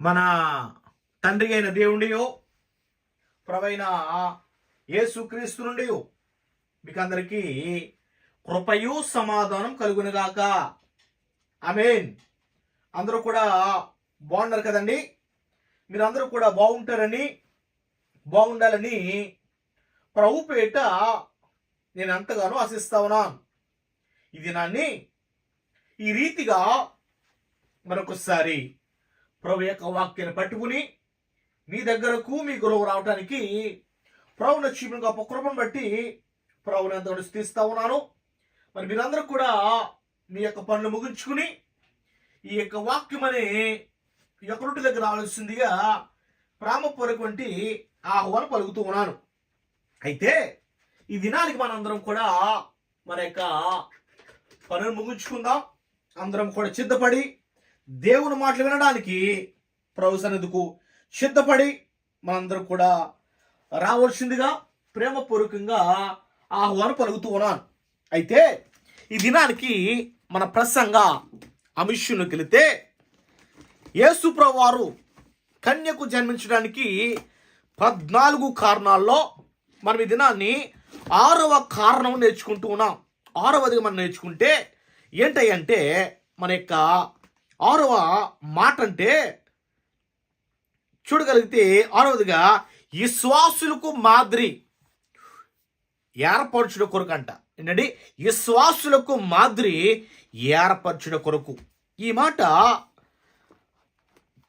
మన తండ్రి అయిన దేవుడియో ప్రవైన యేసుక్రీస్తు నుండి మీకు అందరికీ కృపయు సమాధానం కలుగునుగాక. అమేన్ అందరూ కూడా బాగున్నారు కదండి? మీరందరూ కూడా బాగుంటారని బాగుండాలని ప్రభు పేట నేను ఎంతగానో ఆశిస్తా ఉన్నాను. ఈ దినాన్ని ఈ రీతిగా మరొకసారి ప్రభు యొక్క వాక్యాన్ని పట్టుకుని మీ దగ్గరకు మీ గురువు రావడానికి ప్రభుని నచ్చిన గొప్ప కృపను బట్టి ప్రభుని ఎంతగానో స్థిస్తా ఉన్నాను. మరి మీరందరూ కూడా మీ యొక్క పనులు ముగించుకుని ఈ యొక్క వాక్యం అనే ఈ దగ్గర రావాల్సిందిగా ప్రేమపూర్వకవంటి ఆహ్వానం పలుకుతూ ఉన్నాను. అయితే ఈ దినానికి మనందరం కూడా మన యొక్క పనులు ముగించుకుందాం. అందరం కూడా సిద్ధపడి దేవుని మాటలు వినడానికి ప్రభు సిద్ధపడి మనందరం కూడా రావాల్సిందిగా ప్రేమపూర్వకంగా ఆహ్వానం పలుకుతూ ఉన్నాను. అయితే ఈ దినానికి మన ప్రసంగ అంశంలోకి వెళితే యేసు వారు కన్యకు జన్మించడానికి పద్నాలుగు కారణాల్లో మనం ఈ దినాన్ని ఆరవ కారణం నేర్చుకుంటూ ఉన్నాం. ఆరవది మనం నేర్చుకుంటే ఏంటంటే మన యొక్క ఆరవ మాట అంటే చూడగలిగితే ఆరవదిగా విశ్వాసులకు మాదిరి ఏర్పరచుడ కొరకు అంట ఏంటండి? విశ్వాసులకు మాదిరి ఏర్పరచుడ కొరకు. ఈ మాట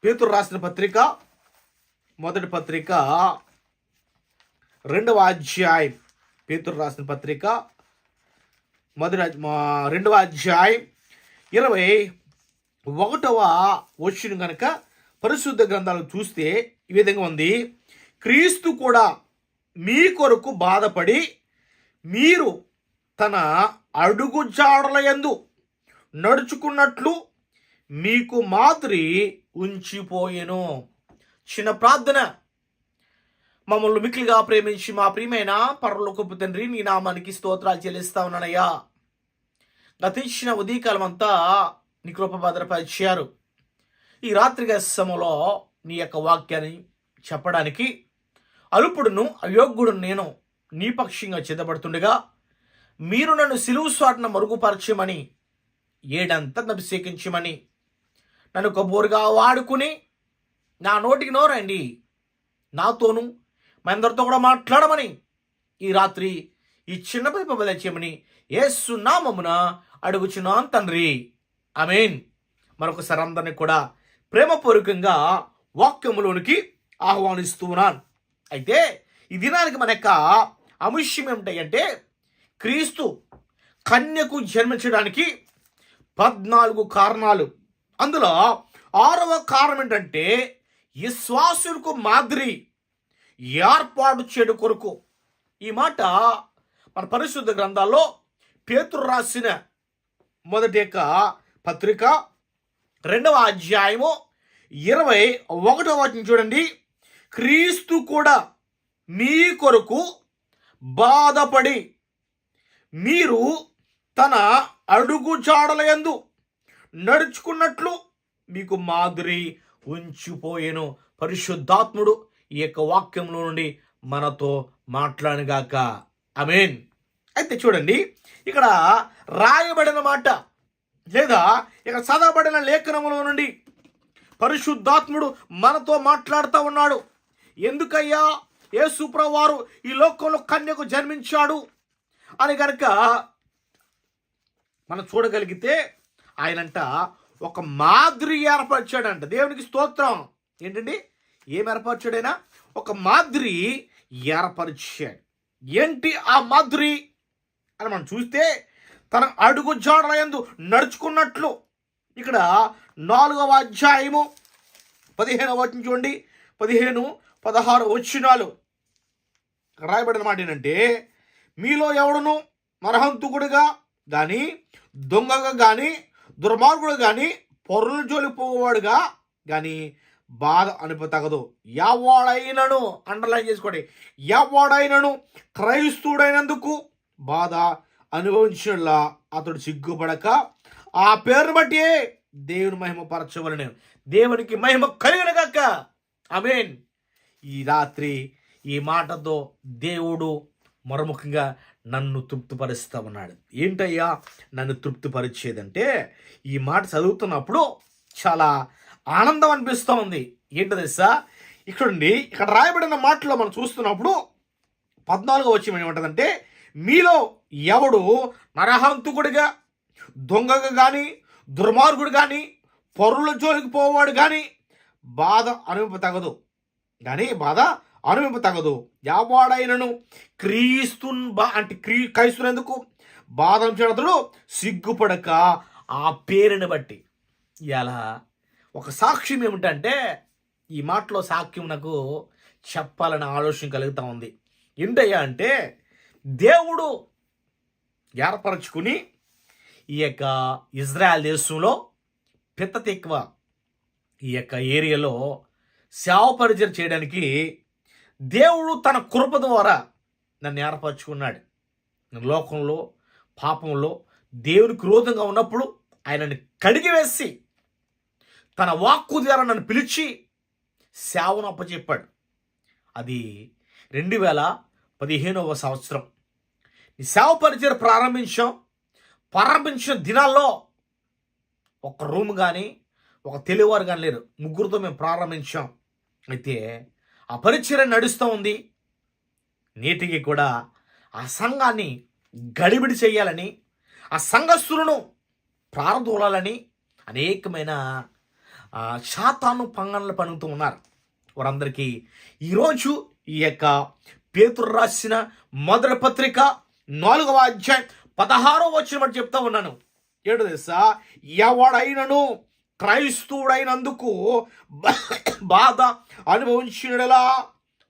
పేతురు రాసిన పత్రిక మొదటి పత్రిక రెండవ అధ్యాయం. పేతురు రాసిన పత్రిక మొదటి మా- రెండవ అధ్యాయం ఇరవై ఒకటవ వచ్చిన కనుక పరిశుద్ధ గ్రంథాలు చూస్తే ఈ విధంగా ఉంది. క్రీస్తు కూడా మీ కొరకు బాధపడి మీరు తన అడుగు జాడల యందు నడుచుకున్నట్లు మీకు మాదిరి ఉంచిపోయెను. చిన్న ప్రార్థన. మమ్మల్ని మిక్కిలిగా ప్రేమించి మా ప్రియమైన పరలోకపు తండ్రి నీ నామానికి స్తోత్రాలు చెల్లిస్తా ఉన్నానయ్యా. గతించిన ఉదయకాలం అంతా నీ కృప భద్రపరిచారు ఈ రాత్రిగా సమయంలో నీ యొక్క వాక్యాన్ని చెప్పడానికి అల్పుడును అయోగ్యుడు నేను నీ పక్షంగా మీరు నన్ను సిలువు స్వాటన మరుగుపరచమని ఏడంతా అభిషేకించమని నన్ను కబోరుగా వాడుకుని నా నోటికి నోరండి నాతోను మా అందరితో కూడా మాట్లాడమని ఈ రాత్రి ఈ చిన్న పైపు చేయమని యేసు నామమున అడుగుచున్నాను తండ్రి. అమేన్ మరొకసారి అందరిని కూడా ప్రేమపూర్వకంగా వాక్యములోనికి ఆహ్వానిస్తూ ఉన్నాను. అయితే ఈ దినానికి మన యొక్క అంశం ఏమిటంటే క్రీస్తు కన్యకు జన్మించడానికి పద్నాలుగు కారణాలు. అందులో ఆరవ కారణం ఏంటంటే విశ్వాసులకు మాదిరి ఏర్పాటు చేయడం కొరకు. ఈ మాట మన పరిశుద్ధ గ్రంథాల్లో పేతురు రాసిన మొదటి యొక్క పత్రిక రెండవ అధ్యాయము ఇరవై ఒకటవ వచనం చూడండి. క్రీస్తు కూడా మీ కొరకు బాధపడి మీరు తన అడుగు చాడలయందు నడుచుకున్నట్లు మీకు మాదిరి ఉంచిపోయేను. పరిశుద్ధాత్ముడు ఈ యొక్క వాక్యంలో నుండి మనతో మాట్లాడగాక అమేన్ అయితే చూడండి ఇక్కడ రాయబడిన మాట లేదా ఇక చదవబడిన లేఖనములో నుండి పరిశుద్ధాత్ముడు మనతో మాట్లాడుతూ ఉన్నాడు. ఎందుకయ్యా? యేసుప్రభు వారు ఈ లోకంలో కన్యకు జన్మించాడు అని కనుక మనం చూడగలిగితే ఆయనంట ఒక మాదిరి ఏర్పరిచాడంట. దేవునికి స్తోత్రం. ఏంటండి? ఏం ఏర్పరిచాడైనా? ఒక మాదిరి ఏర్పరిచాడు. ఏంటి ఆ మాదిరి అని మనం చూస్తే తన అడుగు జాడల యందు నడుచుకున్నట్లు. ఇక్కడ నాలుగవ అధ్యాయము పదిహేను వచ్చిన చూడండి. పదిహేను పదహారు వచ్చినాలు రాయబడిన మాట ఏంటంటే మీలో ఎవడును నరహంతుకుడుగా కానీ దొంగగా కానీ దుర్మార్గుడు కానీ పొరుల జోలి పోవాడుగా కానీ బాధ అనిపతగదు. ఎవడైనను అండర్లైన్ చేసుకోండి. ఎవడైనను క్రైస్తుడైనందుకు బాధ అనుభవించలా అతడు సిగ్గుపడక ఆ పేరును బట్టి దేవుని మహిమ పరచవలను. దేవునికి మహిమ కలిగిన కలుగునగాక ఆమేన్. ఈ రాత్రి ఈ మాటతో దేవుడు మరముఖంగా నన్ను తృప్తిపరుస్తా ఉన్నాడు. ఏంటయ్యా? నన్ను తృప్తిపరిచేదంటే ఈ మాట చదువుతున్నప్పుడు చాలా ఆనందం అనిపిస్తూ ఉంది. ఏంటో తెలుసా? ఇక్కడండి ఇక్కడ రాయబడిన మాటలో మనం చూస్తున్నప్పుడు పద్నాలుగో వచ్చి ఏమంటుందంటే మీలో ఎవడు నరహంతుకుడిగా దొంగగా కానీ దుర్మార్గుడు కానీ పరుల జోలికి పోవాడు కానీ బాధ అనుభవ తగదు కానీ బాధ అనుభవ తగదు ఎవడైనను క్రీస్తు బా అంటే క్రీ క్రైస్తున్నందుకు బాధ చేయడతడు సిగ్గుపడక ఆ పేరుని బట్టి. ఇలా ఒక సాక్ష్యం ఏమిటంటే ఈ మాటలో సాక్ష్యం నాకు చెప్పాలని ఆలోచన కలుగుతూ ఉంది. ఏంటయ్యా అంటే దేవుడు ఏర్పరచుకుని ఈ యొక్క ఇజ్రాయెల్ దేశంలో పిత్త ఎక్కువ ఈ యొక్క ఏరియాలో సేవ పరిచయం చేయడానికి దేవుడు తన కృప ద్వారా నన్ను ఏర్పరచుకున్నాడు. లోకంలో పాపంలో దేవుని క్రోధంగా ఉన్నప్పుడు ఆయనని కడిగి వేసి తన వాక్కు ద్వారా నన్ను పిలిచి సేవను అప్పచెప్పాడు. అది రెండు వేల పదిహేనవ సంవత్సరం. ఈ సేవ పరిచయం ప్రారంభించాం. ప్రారంభించిన దినాల్లో ఒక రూమ్ కానీ ఒక తెలివారు కానీ లేరు. ముగ్గురితో మేము ప్రారంభించాం. అయితే ఆ పరిచయం నడుస్తూ ఉంది. నేటికి కూడా ఆ సంఘాన్ని గడిబిడి చేయాలని ఆ సంఘస్థులను ప్రారంభోలాలని అనేకమైన శాతాను పంగనలు పనుగుతూ ఉన్నారు. వారందరికీ ఈరోజు ఈ యొక్క పేతురు రాసిన మొదటి పత్రిక నాలుగవ అధ్యాయం పదహారో వచ్చిన బట్టి చెప్తా ఉన్నాను. ఏడు తెలుసా? ఎవడైనను క్రైస్తవుడైనందుకు బాధ అనుభవించినలా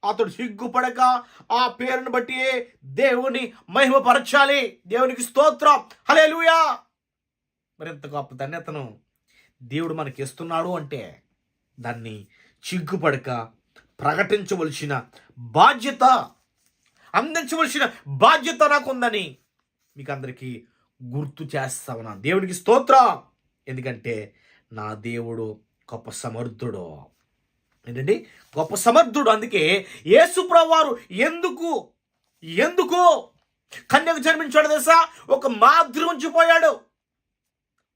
అతడు సిగ్గుపడక ఆ పేరును బట్టి దేవుని మహిమపరచాలి. దేవునికి స్తోత్రం. హల్లెలూయా! మరింత గొప్ప ధన్యతను దేవుడు మనకి ఇస్తున్నాడు అంటే దాన్ని చిగ్గుపడక ప్రకటించవలసిన బాధ్యత అందించవలసిన బాధ్యత నాకుందని మీకు అందరికీ గుర్తు చేస్తా ఉన్నాను దేవుడికి స్తోత్రం. ఎందుకంటే నా దేవుడు గొప్ప సమర్థుడు. ఏంటండి? గొప్ప సమర్థుడు. అందుకే యేసుప్రవారు ఎందుకు ఎందుకు కన్యకు జన్మించాడు తెలుసా? ఒక మాదిరి ఉంచిపోయాడు.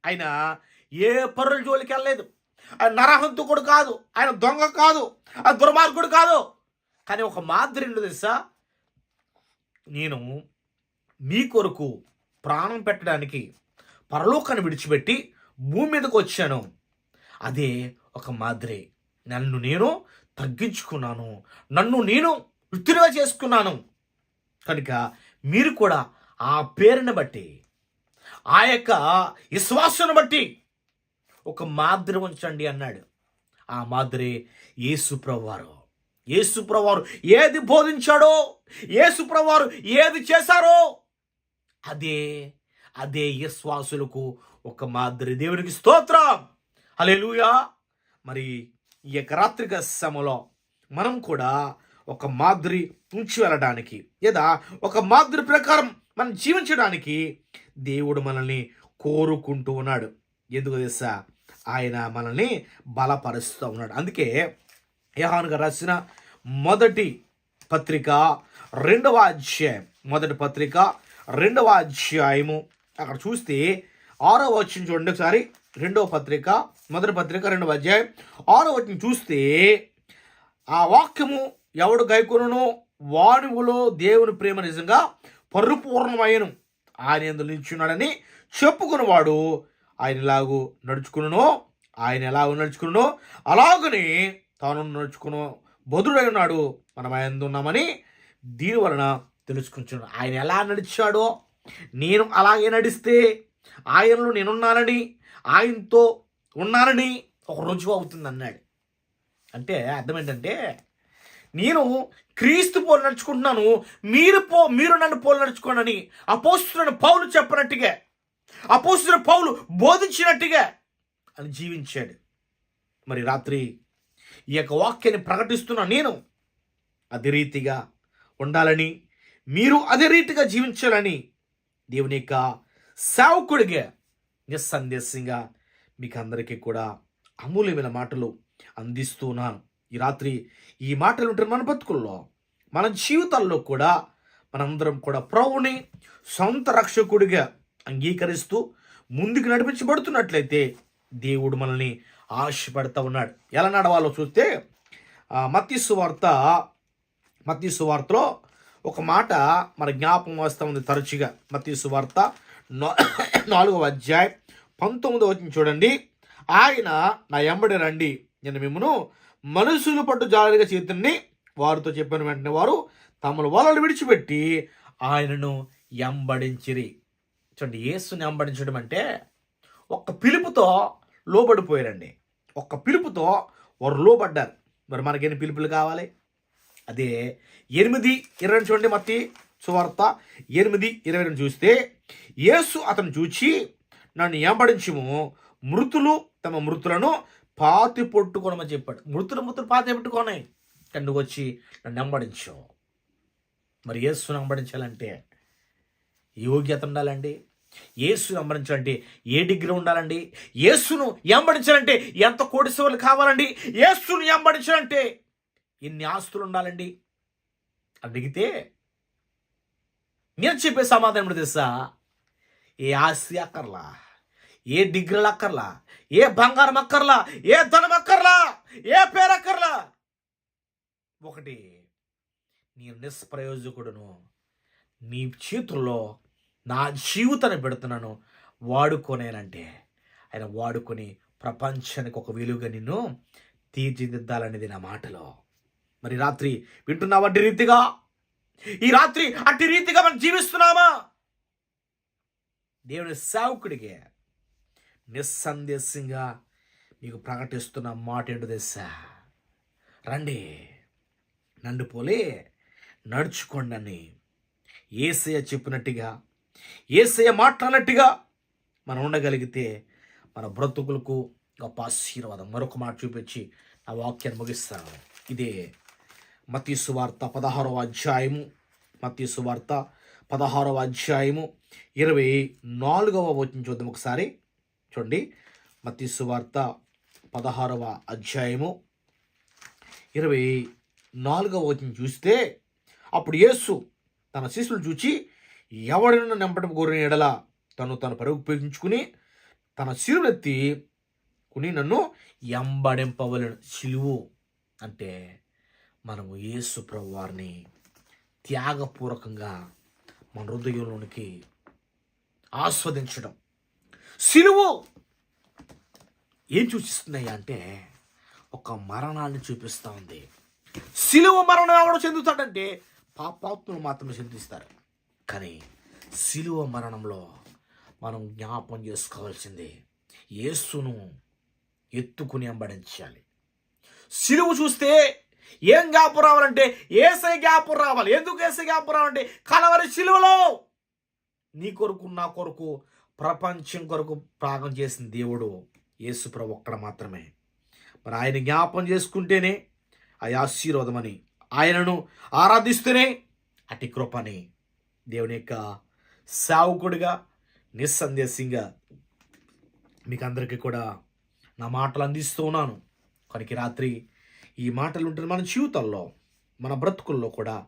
ఆయన ఏ పరుల జోలికి వెళ్ళలేదు. ఆయన నరహంతుకుడు కాదు. ఆయన దొంగ కాదు. ఆయన దుర్మార్గుడు కాదు. కానీ ఒక మాదిరి ఏంటో తెలుసా? నేను మీ కొరకు ప్రాణం పెట్టడానికి పరలోకాన్ని విడిచిపెట్టి భూమి మీదకు వచ్చాను. అదే ఒక మాదిరి. నన్ను నేను తగ్గించుకున్నాను. నన్ను నేను వృత్తిగా చేసుకున్నాను. కనుక మీరు కూడా ఆ పేరుని బట్టి ఆ యొక్క విశ్వాసాన్ని బట్టి ఒక మాదిరి ఉంచండి అన్నాడు. ఆ మాదిరి యేసుప్రవారు యేసుప్రవారు ఏది బోధించాడో యేసుప్రవారు ఏది చేశారో అదే అదే విశ్వాసులకు ఒక మాదిరి దేవునికి స్తోత్రం. హల్లెలూయా. మరి ఈ యొక్క రాత్రిక సమయంలో మనం కూడా ఒక మాదిరి ఉంచి వెళ్ళడానికి లేదా ఒక మాదిరి ప్రకారం మనం జీవించడానికి దేవుడు మనల్ని కోరుకుంటూ ఉన్నాడు. ఎందుకు తెలుసా? ఆయన మనల్ని బలపరుస్తూ ఉన్నాడు. అందుకే యహానుగా రాసిన మొదటి పత్రిక రెండవ అధ్యాయం. మొదటి పత్రిక రెండవ అధ్యాయము. అక్కడ చూస్తే ఆరో వచ్చిన చూడండి ఒకసారి. రెండవ పత్రిక మొదటి పత్రిక రెండవ అధ్యాయం. ఆరో వచ్చిన చూస్తే ఆ వాక్యము ఎవడు గైకొనునో వాణువులో దేవుని ప్రేమ నిజంగా పరిపూర్ణమైన ఆయన ఎందు నిల్చున్నాడని చెప్పుకున్నవాడు ఆయన ఎలాగూ నడుచుకును ఆయన ఎలాగో నడుచుకును అలాగనే తాను నడుచుకును బదుడై ఉన్నాడు. మనం ఆయన ఉన్నామని దీని వలన తెలుసుకుంటున్నాడు. ఆయన ఎలా నడిచాడో నేను అలాగే నడిస్తే ఆయనలో నేనున్నానని ఆయనతో ఉన్నానని ఒక రుజువు అవుతుంది అన్నాడు. అంటే అర్థం ఏంటంటే నేను క్రీస్తు పోలు నడుచుకుంటున్నాను మీరు పో మీరు నన్ను పోలు నడుచుకోనని అపోస్తులను పౌలు చెప్పినట్టుగా అపోస్తున్న పౌలు బోధించినట్టుగా అని జీవించాడు. మరి రాత్రి ఈ యొక్క వాక్యాన్ని ప్రకటిస్తున్న నేను అదే రీతిగా ఉండాలని మీరు అదే రీతిగా జీవించాలని దేవుని యొక్క సేవకుడిగా నిస్సందేశంగా మీకు అందరికీ కూడా అమూల్యమైన మాటలు అందిస్తున్నాను ఈ రాత్రి ఈ మాటలు ఉంటే మన బతుకుల్లో మన జీవితాల్లో కూడా మనందరం కూడా ప్రభుని సొంత రక్షకుడిగా అంగీకరిస్తూ ముందుకు నడిపించబడుతున్నట్లయితే దేవుడు మనల్ని ఆశపడతా ఉన్నాడు. ఎలా నడవాలో చూస్తే మత్తిసు వార్త మత్తిస్సు వార్తలో ఒక మాట మన జ్ఞాపకం వస్తూ ఉంది తరచుగా. మత్తిస్సు వార్త నాలుగవ అధ్యాయం పంతొమ్మిదవ వచ్చిన చూడండి. ఆయన నా ఎంబడి రండి. నేను మిమ్మను మనుషులు పట్టు జాగ్రత్తగా చేతుని వారితో చెప్పిన వెంటనే వారు తమను వలలు విడిచిపెట్టి ఆయనను ఎంబడించిరి. చూడండి యేసుని ఎంబడించడం అంటే ఒక్క పిలుపుతో లోబడిపోయారండి. ఒక్క పిలుపుతో వారు లోబడ్డారు మరి మనకేం పిలుపులు కావాలి? అదే ఎనిమిది ఇరవై రెండు చూడండి మత్తి సువార్త. ఎనిమిది ఇరవై రెండు చూస్తే యేసు అతను చూచి నన్ను ఎంబడించుము మృతులు తమ మృతులను పాతి పొట్టుకోనమని చెప్పాడు. మృతులు మృతులు పాతి పెట్టుకోనే కండుకు వచ్చి నన్ను ఎంబడించు మరి యేసును ఎంబడించాలంటే యోగ్యత ఉండాలండి. యేసును వెంబడించాలంటే ఏ డిగ్రీ ఉండాలండి? యేసును వెంబడించాలంటే ఎంత కోటిసేవలు కావాలండి? యేసును వెంబడించాలంటే ఎన్ని ఆస్తులు ఉండాలండి? అడిగితే నేను చెప్పే సమాధానం ఏంటో తెలుసా? ఏ ఆస్తి అక్కర్లా? ఏ డిగ్రీలు అక్కర్లా? ఏ బంగారం అక్కర్లా? ఏ ధనం అక్కర్లా? ఏ పేరు అక్కర్లా? ఒకటి నీ నిష్ప్రయోజకుడును నీ చేతుల్లో నా జీవితాన్ని పెడుతున్నాను వాడుకోనేనంటే. ఆయన వాడుకొని ప్రపంచానికి ఒక వెలుగుగా నిన్ను తీర్చిదిద్దాలనేది నా మాటలో. మరి రాత్రి వింటున్నావు అట్టి రీతిగా? ఈ రాత్రి అట్టి రీతిగా మనం జీవిస్తున్నామా? దేవుని సేవకుడికి నిస్సందేశంగా మీకు ప్రకటిస్తున్న మాట ఏంటో తెలుసా? రండి నన్ను పోలే నడుచుకోండి అని ఏసయ్య చెప్పినట్టుగా ఏసయ మాట్లాడినట్టుగా మనం ఉండగలిగితే మన బ్రతుకులకు గొప్ప ఆశీర్వాదం. మరొక మాట చూపించి నా వాక్యాన్ని ముగిస్తాను. ఇదే మతీసు వార్త పదహారవ అధ్యాయము. మతీసు వార్త పదహారవ అధ్యాయము ఇరవై నాలుగవ వచనం చూద్దాం ఒకసారి. చూడండి. మతీసు వార్త పదహారవ అధ్యాయము ఇరవై నాలుగవ వచనం చూస్తే అప్పుడు యేసు తన శిష్యులు చూచి ఎవడను నింపడం కోరిన ఎడల తను తన పరుగు ఉపయోగించుకుని తన శిలువెత్తి కొని నన్ను ఎంబడింపవలను. సిలువు అంటే మనము యేసు ప్రభు వారిని త్యాగపూర్వకంగా మన హృదయంలోనికి ఆస్వాదించడం. సిలువు ఏం సూచిస్తున్నాయి అంటే ఒక మరణాన్ని చూపిస్తూ ఉంది. సిలువ మరణం ఎవడు చెందుతాడంటే పాపాత్మలు మాత్రమే చెందిస్తారు. కానీ సిలువ మరణంలో మనం జ్ఞాపం చేసుకోవాల్సింది. యేసును ఎత్తుకుని అంబడించాలి సిలువు చూస్తే ఏం గ్యాప్ రావాలంటే ఏసై గ్యాప్ రావాలి. ఎందుకు ఏసై గ్యాప్ రావాలంటే కలవరి సిలువలో నీ కొరకు నా కొరకు ప్రపంచం కొరకు ప్రాగం చేసిన దేవుడు యేసుప్రభు ఒక్కడ మాత్రమే. మరి ఆయన జ్ఞాపం చేసుకుంటేనే అది ఆశీర్వాదమని ఆయనను ఆరాధిస్తేనే అటి కృపని దేవుని యొక్క సేవకుడిగా నిస్సందేశంగా మీకు అందరికీ కూడా నా మాటలు అందిస్తూ ఉన్నాను. కనుక రాత్రి ఈ మాటలు ఉంటే మన జీవితాల్లో మన బ్రతుకుల్లో కూడా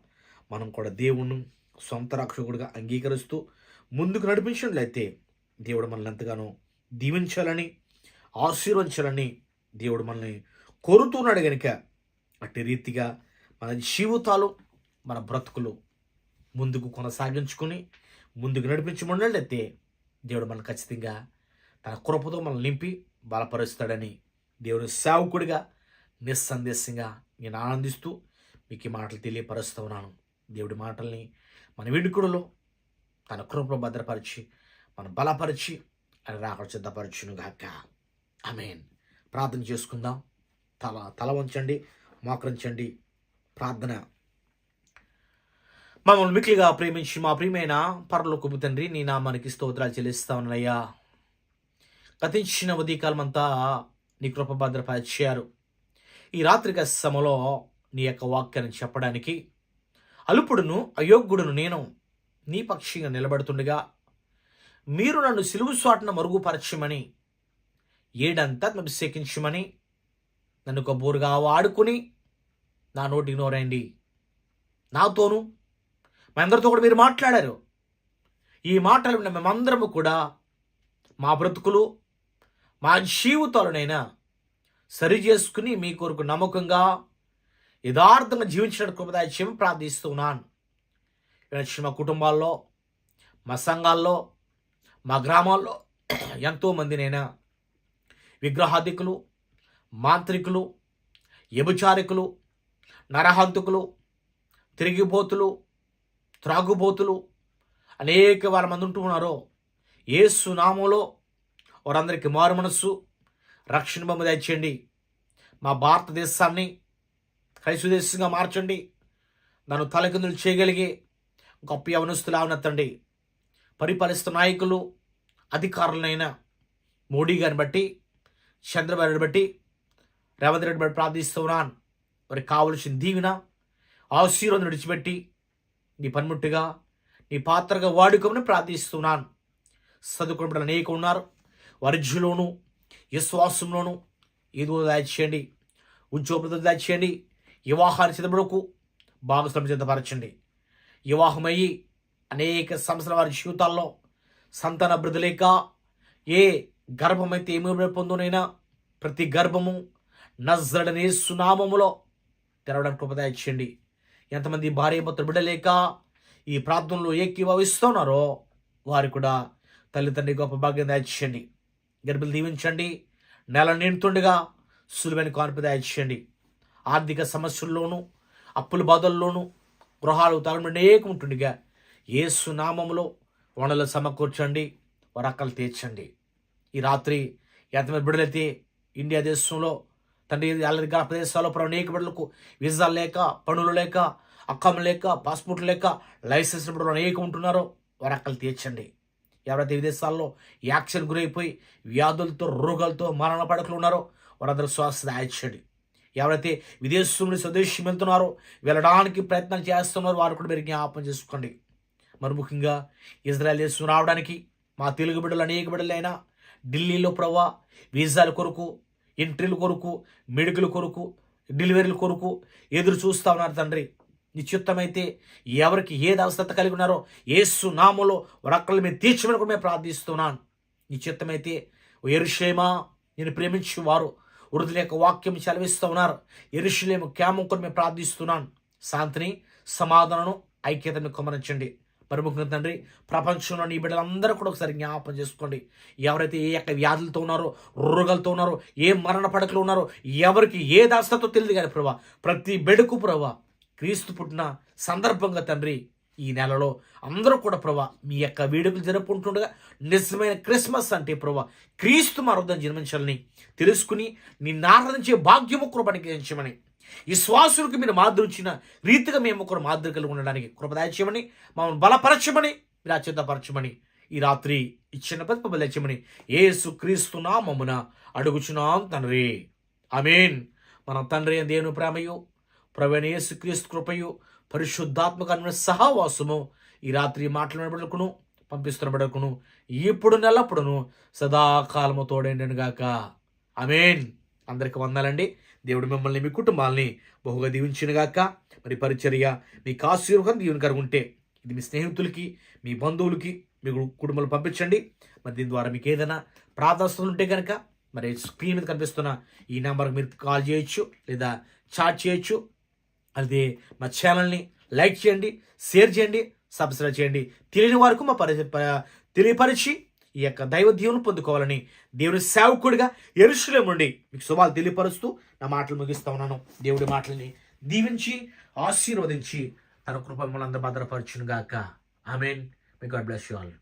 మనం కూడా దేవుణ్ణి సొంత రక్షకుడిగా అంగీకరిస్తూ ముందుకు నడిపించినట్లయితే దేవుడు మనల్ని ఎంతగానో దీవించాలని ఆశీర్వదించాలని దేవుడు మనల్ని కోరుతున్నాడు కనుక అట్టి రీతిగా మన జీవితాలు మన బ్రతుకులు ముందుకు కొనసాగించుకొని ముందుకు నడిపించమన్నట్లయితే దేవుడు మనం ఖచ్చితంగా తన కృపతో మనల్ని నింపి బలపరుస్తాడని దేవుడు సేవకుడిగా నిస్సందేశంగా నేను ఆనందిస్తూ మీకు ఈ మాటలు తెలియపరుస్తూ ఉన్నాను. దేవుడి మాటల్ని మన విడుకుడులో తన కృపను భద్రపరిచి మన బలపరిచి అని రాకడ సిద్ధపరచునుగాక. ఆమెన్. ప్రార్థన చేసుకుందాం. తల తల వంచండి మోకరించండి. ప్రార్థన మమ్మల్ని మిక్కిలిగా ప్రేమించి మా ప్రియమైన పరలోకపు తండ్రి నీ నామానికి స్తోత్రాలు చెల్లిస్తా ఉన్నాయ్యా గతించిన ఉదయకాలమంతా నీ కృప భద్రపరిచారు. ఈ రాత్రిక సమలో నీ యొక్క వాక్యాన్ని చెప్పడానికి అలుపుడును అయోగ్యుడును నేను నీ పక్షిగా నిలబడుతుండగా మీరు నన్ను సిలువు స్వాటన మరుగుపరచమని ఏడంతా అభిషేకించమని నన్ను ఒక బోరుగా వాడుకుని నా నోటికి నోరండి నాతోనూ మా అందరితో కూడా మీరు మాట్లాడారు. ఈ మాటలు మేమందరము కూడా మా బ్రతుకులు మా జీవితాలనైనా సరి చేసుకుని మీ కొరకు నమ్మకంగా యథార్థంగా జీవించడానికి కృపదాయిత్యం ప్రార్థిస్తున్నాను ఉన్నాను. మా కుటుంబాల్లో మా సంఘాల్లో మా గ్రామాల్లో ఎంతోమందినైనా విగ్రహాధికులు మాంత్రికులు వ్యభిచారికులు నరహంతుకులు తిరిగిపోతులు త్రాగుబోతులు అనేక వాళ్ళ మంది ఉంటూ ఉన్నారో ఏసు నామంలో వారందరికీ మారు మనస్సు రక్షణ బొమ్మ తెచ్చండి మా భారతదేశాన్ని క్రైస్తవ దేశంగా మార్చండి. నన్ను తలకిందులు చేయగలిగే గొప్ప యవనస్తులు అవనెత్తండి పరిపాలిస్తున్న నాయకులు అధికారులైన మోడీ గారిని బట్టి చంద్రబాబు బట్టి రేవంత్ రెడ్డి బట్టి ప్రార్థిస్తున్నాను వారికి కావలసిన దీవెన ఆశీర్వాదం విడిచిపెట్టి నీ పనిముట్టుగా నీ పాత్రగా వాడుకోమని ప్రార్థిస్తున్నాను. చదువుకున్న అనేక ఉన్నారు. వరిజ్యులోను విశ్వాసంలోను ఏదో దాచేయండి. ఉద్యోగంతో దాచేయండి. వివాహాన్ని సిద్ధపడకు భాగస్వామి సిద్ధపరచండి. వివాహమయ్యి అనేక సంవత్సరాల వారి జీవితాల్లో సంతాన అభివృద్ధి లేక ఏ గర్భమైతే ఏమి పొందునైనా ప్రతి గర్భము నజ్రడనే సునామములో తెరవడానికి చేయండి ఎంతమంది భార్య భర్తలు బిడ్డలేక ఈ ప్రార్థనలో ఏకీభవిస్తున్నారో వారు కూడా తల్లిదండ్రి గొప్ప భాగ్యం దాయించండి గర్భిలు దీవించండి. నెల నిండుతుండగా సులువైన కాన్పు దాయించండి ఆర్థిక సమస్యల్లోనూ అప్పుల బాధల్లోనూ గృహాలు తరలి ఉంటుండగా ఏసు నామములో వనలు సమకూర్చండి వరకలు తీర్చండి. ఈ రాత్రి ఎంతమంది బిడ్డలైతే ఇండియా దేశంలో తండ్రి అలాంటి ప్రదేశాల్లో ప్రభు అనేక బిడ్డలకు వీసా లేక పనులు లేక అక్కం లేక పాస్పోర్ట్ లేక లైసెన్స్ ఇప్పుడు అనేక ఉంటున్నారో వరక్కలు తీర్చండి. ఎవరైతే విదేశాల్లో యాక్షన్ గురైపోయి వ్యాధులతో రోగాలతో మరణ పడకలు ఉన్నారో వారందరూ శ్వాస దాయించండి. ఎవరైతే విదేశం నుండి స్వదేశం వెళ్తున్నారో వెళ్ళడానికి ప్రయత్నం చేస్తున్నారో వారు కూడా మీరు జ్ఞాపం చేసుకోండి. మరి ముఖ్యంగా ఇజ్రాయల్ దేశం రావడానికి మా తెలుగు బిడ్డలు అనేక బిడ్డలైనా ఢిల్లీలో ప్రవా వీసాల కొరకు ఎంట్రీల కొరకు మెడికల్ కొరకు డెలివరీల కొరకు ఎదురు చూస్తా ఉన్నారు తండ్రి. నిశ్చిత్తమైతే ఎవరికి ఏది అవసరత కలిగి ఉన్నారో ఏసు నామలో వరక్కలు మీద తీర్చమని కూడా మేము ప్రార్థిస్తున్నాను నిశ్చిత్తమైతే ఎరుషేమా నేను ప్రేమించేవారు వృద్ధుల యొక్క వాక్యం చదివిస్తూ ఉన్నారు. ఎరుషులేము క్యామం కూడా మేము ప్రార్థిస్తున్నాను శాంతిని సమాధానం ఐక్యతను కొమరించండి ప్రముఖంగా తండ్రి ప్రపంచంలో నీ బిడ్డలందరూ కూడా ఒకసారి జ్ఞాపకం చేసుకోండి. ఎవరైతే ఏ యొక్క వ్యాధులతో ఉన్నారో రోగాలతో ఉన్నారో ఏ మరణ పడకలు ఉన్నారో ఎవరికి ఏ దాస్తతో తెలియదు కానీ ప్రభా ప్రతి బెడుకు ప్రభా క్రీస్తు పుట్టిన సందర్భంగా తండ్రి ఈ నెలలో అందరూ కూడా ప్రభా మీ యొక్క వేడుకలు జరుపుకుంటుండగా నిజమైన క్రిస్మస్ అంటే ప్రభా క్రీస్తు మరొద్దని జన్మించాలని తెలుసుకుని నిన్ను ఆరాధించే భాగ్యము కృపణించమని విశ్వాసులకు మీరు మాదిరించిన రీతిగా మేము ఒకరు మాదిరి కలిగి ఉండడానికి కృపదాయచమని మమ్మల్ని బలపరచమని మీరు ఈ రాత్రి ఇచ్చిన ప్రతిపబలచమని ఏసు క్రీస్తు మమ్మున అడుగుచున్నాం తండ్రి. అమీన్ మన తండ్రి దేవుని ప్రేమయో ప్రవీణ యేసుక్రీస్తు కృపయు పరిశుద్ధాత్మక సహవాసము ఈ రాత్రి మాట్లాడబడుకును పంపిస్తున్నబడకును పంపిస్తున్న ఇప్పుడు నెలప్పుడును సదాకాలము తోడైండను గాక అమేన్ అందరికి వందాలండి. దేవుడు మిమ్మల్ని మీ కుటుంబాలని బహుగా దీవించినగాక. మరి పరిచర్య మీకు ఆశీర్వాదం దీవెన కరుగుంటే ఇది మీ స్నేహితులకి మీ బంధువులకి మీ కుటుంబాలు పంపించండి. మరి దీని ద్వారా మీకు ఏదైనా ప్రార్థనలు ఉంటే కనుక మరి స్క్రీన్ మీద కనిపిస్తున్న ఈ నెంబర్కి మీరు కాల్ చేయొచ్చు లేదా చాట్ చేయొచ్చు. అది మా ఛానల్ని లైక్ చేయండి షేర్ చేయండి సబ్స్క్రైబ్ చేయండి. తెలియని వారికి మా పరి తెలియపరిచి ఈ యొక్క దైవ దీవును పొందుకోవాలని దేవుని సేవకుడిగా ఎరుషులేం నుండి మీకు శుభాలు తెలియపరుస్తూ నా మాటలు ముగిస్తా ఉన్నాను. దేవుడి మాటలని దీవించి ఆశీర్వదించి తన కృప మనందరూ భద్రపరచును గాక mean may God bless you all